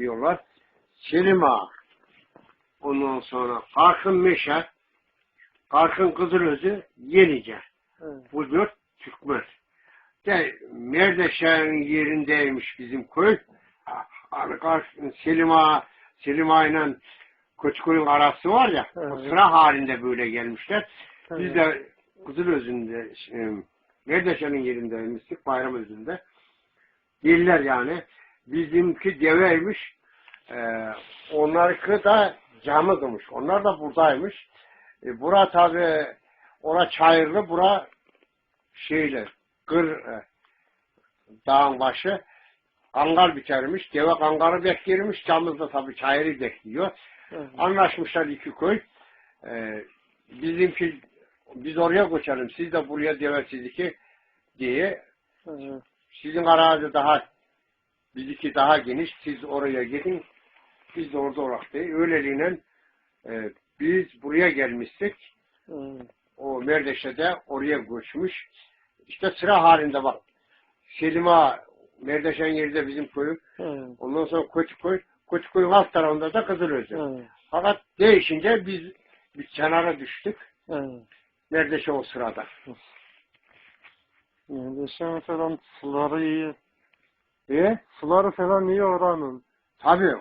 diyorlar. Ağa. Ondan sonra Karkın Meşe, Karkın Kızılözü, Yenice. Evet. Bu dört Türkmen. De Merdeşehir'in yerindeymiş bizim köy. Hani Karkın Selim Ağa, Selim Ağa'yla Koçkoy'un arası var ya, o Evet. sıra halinde böyle gelmişler. Biz Evet. de Kızılözü'nde, e, Merdeşehir'in yerindeymiştik, bayram özünde. Diller yani. Bizimki deveymiş. E, onlarınki da camıdmış. Onlar da buradaymış. E, bura tabi ora çayırlı, bura şeyle, kır e, dağın başı kangal bitermiş. Deve kangarı beklermiş. Camız da tabi çayırı bekliyor. Evet. Anlaşmışlar iki köy. Ee, bizimki biz oraya göçelim. Siz de buraya devesiz iki diye. Evet. Sizin arazi daha bizimki daha geniş. Siz oraya gidin. Biz de orada olarak diye. Öyleliğine e, biz buraya gelmiştik. Evet. O Merdeş'e de oraya göçmüş. İşte sıra halinde bak. Selima Merdeşen yerde bizim köyüm. Evet. Ondan sonra Koçkoy. Koçkoy'un alt tarafında da Kızılözü. Evet. Fakat değişince biz bir kenara düştük. Evet. Neredeyse o sırada. İşte falan suları. E? Suları falan iyi oranın. Tabii